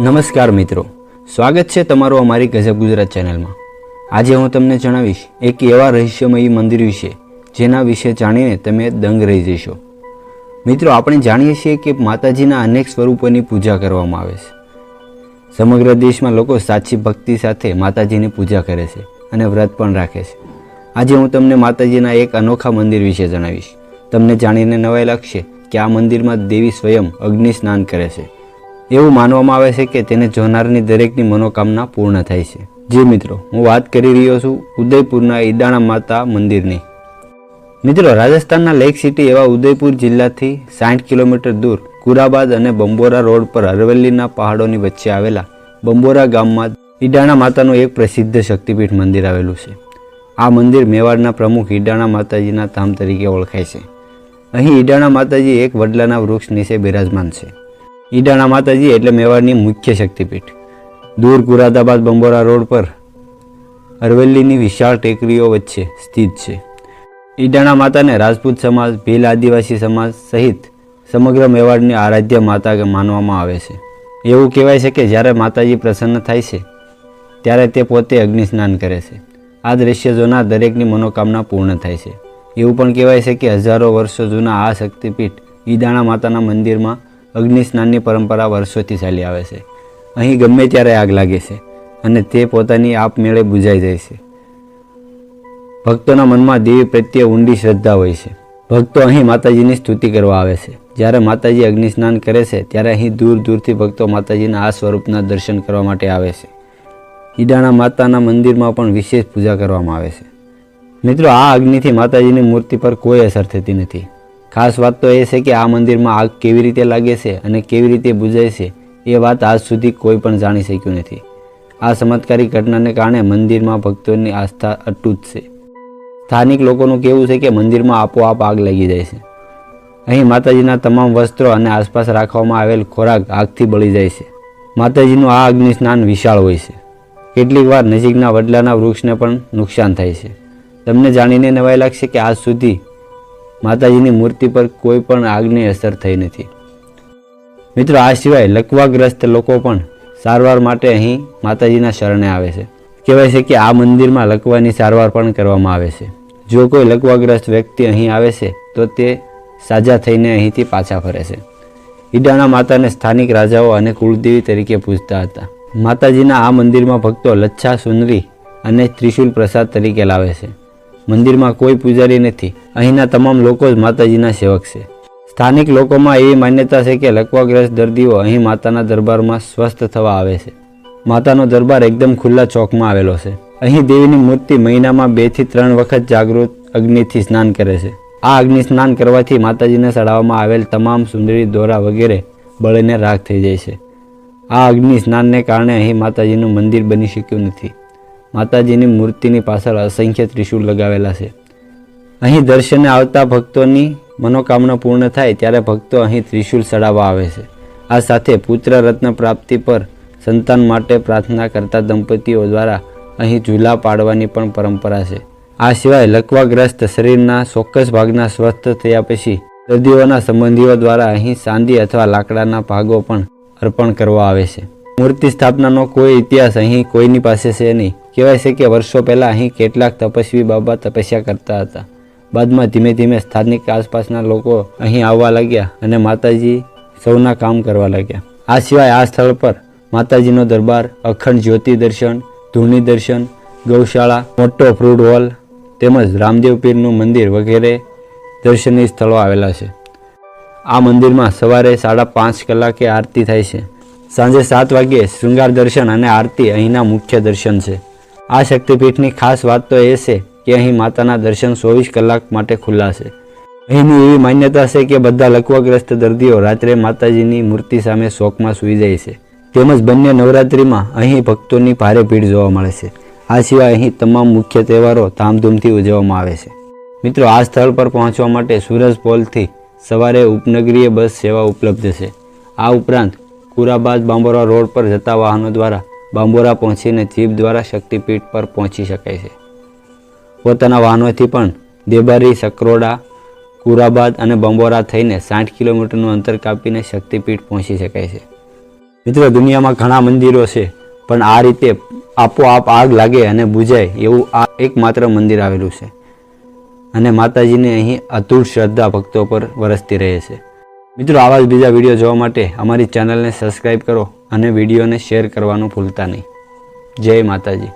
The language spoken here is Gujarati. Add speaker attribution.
Speaker 1: નમસ્કાર મિત્રો. સ્વાગત છે તમારું અમારી ગજબ ગુજરાત ચેનલમાં. આજે હું તમને જણાવીશ એક એવા રહસ્યમયી મંદિર વિશે, જેના વિશે જાણીને તમે દંગ રહી જશો. મિત્રો, આપણે જાણીએ છીએ કે માતાજીના અનેક સ્વરૂપોની પૂજા કરવામાં આવે છે. સમગ્ર દેશમાં લોકો સાચી ભક્તિ સાથે માતાજીની પૂજા કરે છે અને વ્રત પણ રાખે છે. આજે હું તમને માતાજીના એક અનોખા મંદિર વિશે જણાવીશ. તમને જાણીને નવાઈ લાગશે કે આ મંદિરમાં દેવી સ્વયં અગ્નિ સ્નાન કરે છે. એવું માનવામાં આવે છે કે તેને જોનારની દરેકની મનોકામના પૂર્ણ થાય છે. જી મિત્રો, હું વાત કરી રહ્યો છું ઉદયપુરના ઈડાણા માતા મંદિરની. મિત્રો, રાજસ્થાનના લેક સિટી એવા ઉદયપુર જિલ્લાથી સાઠ કિલોમીટર દૂર કુરાબાદ અને બંબોરા રોડ પર અરવલ્લીના પહાડોની વચ્ચે આવેલા બંબોરા ગામમાં ઈડાણા માતાનું એક પ્રસિદ્ધ શક્તિપીઠ મંદિર આવેલું છે. આ મંદિર મેવાડના પ્રમુખ ઈડાણા માતાજીના ધામ તરીકે ઓળખાય છે. અહીં ઈડાણા માતાજી એક વડલાના વૃક્ષ નીચે બિરાજમાન છે. ઈડાણા માતાજી એટલે મેવાડની મુખ્ય શક્તિપીઠ. દૂર કુરાદાબાદ બંબોરા રોડ પર અરવલ્લીની વિશાળ ટેકરીઓ વચ્ચે સ્થિત છે. ઈડાણા માતાને રાજપૂત સમાજ, ભીલ આદિવાસી સમાજ સહિત સમગ્ર મેવાડની આરાધ્ય માતા માનવામાં આવે છે. એવું કહેવાય છે કે જ્યારે માતાજી પ્રસન્ન થાય છે, ત્યારે તે પોતે અગ્નિ સ્નાન કરે છે. આ દ્રશ્ય જોનાર દરેકની મનોકામના પૂર્ણ થાય છે. એવું પણ કહેવાય છે કે હજારો વર્ષો જૂના આ શક્તિપીઠ ઈદાણા માતાના મંદિરમાં અગ્નિ સ્નાનની પરંપરા વર્ષોથી ચાલી આવે છે. અહીં ગમે ત્યારે આગ લાગે છે અને તે પોતાની આપમેળે બુજાઈ જાય છે. ભક્તોના મનમાં દેવી પ્રત્યે ઊંડી શ્રદ્ધા હોય છે. ભક્તો અહીં માતાજીની સ્તુતિ કરવા આવે છે. જ્યારે માતાજી અગ્નિ સ્નાન કરે છે, ત્યારે અહીં દૂર દૂરથી ભક્તો માતાજીના આ સ્વરૂપના દર્શન કરવા માટે આવે છે. ઈડાણા માતાના મંદિરમાં પણ વિશેષ પૂજા કરવામાં આવે છે. મિત્રો, આ અગ્નિથી માતાજીની મૂર્તિ પર કોઈ અસર થતી નથી. ખાસ વાત તો એ છે કે આ મંદિરમાં આગ કેવી રીતે લાગે છે અને કેવી રીતે બુજાય છે, એ વાત આજ સુધી કોઈ પણ જાણી શક્યું નથી. આ ચમત્કારી ઘટનાને કારણે મંદિરમાં ભક્તોની આસ્થા અટૂટ છે. સ્થાનિક લોકોનું કહેવું છે કે મંદિરમાં આપોઆપ આગ લાગી જાય છે. અહીં માતાજીના તમામ વસ્ત્રો અને આસપાસ રાખવામાં આવેલ ખોરાક આગથી બળી જાય છે. માતાજીનું આ અગ્નિ સ્નાન વિશાળ હોય છે. કેટલીક વાર નજીકના વડલાના વૃક્ષને પણ નુકસાન થાય છે. તમને જાણીને નવાઈ લાગશે કે આજ સુધી માતાજીની મૂર્તિ પર કોઈ પણ આગની અસર થઈ નથી. મિત્રો, આ સિવાય લકવાગ્રસ્ત લોકો પણ સારવાર માટે અહીં માતાજીના શરણે આવે છે. કહેવાય છે કે આ મંદિરમાં લકવાની સારવાર પણ કરવામાં આવે છે. જો કોઈ લકવાગ્રસ્ત વ્યક્તિ અહીં આવે છે, તો તે સાજા થઈને અહીંથી પાછા ફરે છે. ઈડાણા માતાને સ્થાનિક રાજાઓ અને કુળદેવી તરીકે પૂજતા હતા. માતાજીના આ મંદિરમાં ભક્તો લચ્છા, સુંદરી અને ત્રિશુલ પ્રસાદ તરીકે લાવે છે. મંદિરમાં કોઈ પૂજારી નથી. અહીંના તમામ લોકો જ માતાજીના સેવક છે. સ્થાનિક લોકોમાં એવી માન્યતા છે કે લકવાગ્રસ્ત દર્દીઓ અહીં માતાના દરબારમાં સ્વસ્થ થવા આવે છે. માતાનો દરબાર એકદમ ખુલ્લા ચોકમાં આવેલો છે. અહીં દેવીની મૂર્તિ મહિનામાં બેથી ત્રણ વખત જાગૃત અગ્નિથી સ્નાન કરે છે. આ અગ્નિ સ્નાન કરવાથી માતાજીને ચડાવવામાં આવેલ તમામ સુંદરી દોરા વગેરે બળીને રાખ થઈ જાય છે. આ અગ્નિ સ્નાનને કારણે અહીં માતાજીનું મંદિર બની શક્યું નથી. માતાજીની મૂર્તિની પાછળ અસંખ્ય ત્રિશૂળ લગાવેલા છે. અહીં દર્શને આવતા ભક્તોની મનોકામના પૂર્ણ થાય ત્યારે ભક્તો અહીં ત્રિશૂળ ચડાવવા આવે છે. આ સાથે પુત્ર રત્ન પ્રાપ્તિ પર સંતાન માટે પ્રાર્થના કરતા દંપતીઓ દ્વારા અહીં ઝૂલા પાડવાની પણ પરંપરા છે. આ સિવાય લકવાગ્રસ્ત શરીરના ચોક્કસ ભાગના સ્વસ્થ થયા પછી દર્દીઓના સંબંધીઓ દ્વારા અહીં ચાંદી અથવા લાકડાના ભાગો પણ અર્પણ કરવા આવે છે. મૂર્તિ સ્થાપનાનો કોઈ ઇતિહાસ અહીં કોઈની પાસે છે નહીં. કહેવાય છે કે વર્ષો પહેલાં અહીં કેટલાક તપસ્વી બાબા તપસ્યા કરતા હતા. બાદમાં ધીમે ધીમે સ્થાનિક આસપાસના લોકો અહીં આવવા લાગ્યા અને માતાજી સૌના કામ કરવા લાગ્યા. આ સિવાય આ સ્થળ પર માતાજીનો દરબાર, અખંડ જ્યોતિ દર્શન, ધૂની દર્શન, ગૌશાળા, મોટો ફ્રૂટ હોલ તેમજ રામદેવ પીરનું મંદિર વગેરે દર્શનીય સ્થળો આવેલા છે. આ મંદિરમાં સવારે સાડા પાંચ કલાકે આરતી થાય છે. સાંજે સાત વાગ્યે શૃંગાર દર્શન અને આરતી અહીંના મુખ્ય દર્શન છે. આ શક્તિપીઠની ખાસ વાત તો એ છે કે અહીં માતાના દર્શન ચોવીસ કલાક માટે ખુલ્લા છે અહીંની એવી માન્યતા છે કે બધા લકવાગ્રસ્ત દર્દીઓ રાત્રે માતાજીની મૂર્તિ સામે શોકમાં સૂઈ જાય છે. તેમજ બંને નવરાત્રિમાં અહીં ભક્તોની ભારે ભીડ જોવા મળે છે. આ સિવાય અહીં તમામ મુખ્ય તહેવારો ધામધૂમથી ઉજવવામાં આવે છે. મિત્રો, આ સ્થળ પર પહોંચવા માટે સુરજ પોલથી સવારે ઉપનગરીય બસ સેવા ઉપલબ્ધ છે. આ ઉપરાંત કુરાબાદ બાંબોરા રોડ પર જતા વાહનો દ્વારા બાંબોરા પહોંચીને જીપ દ્વારા શક્તિપીઠ પર પહોંચી શકાય છે. પોતાના વાહનોથી પણ દેબારી, સકરોડા, કુરાબાદ અને બંબોરા થઈને સાઠ કિલોમીટરનું અંતર કાપીને શક્તિપીઠ પહોંચી શકાય છે. મિત્રો, દુનિયામાં ઘણા મંદિરો છે, પણ આ રીતે આપોઆપ આગ લાગે અને બુજાય એવું આ એકમાત્ર મંદિર આવેલું છે. અને માતાજીને અહીં અતૂટ શ્રદ્ધા ભક્તો પર વરસતી રહે છે. મિત્રો, આવા જ બીજા વીડિયો જોવા માટે અમારી ચેનલને સબસ્ક્રાઈબ કરો અને વિડીયોને શેર કરવાનું ભૂલતા નહીં. જય માતાજી.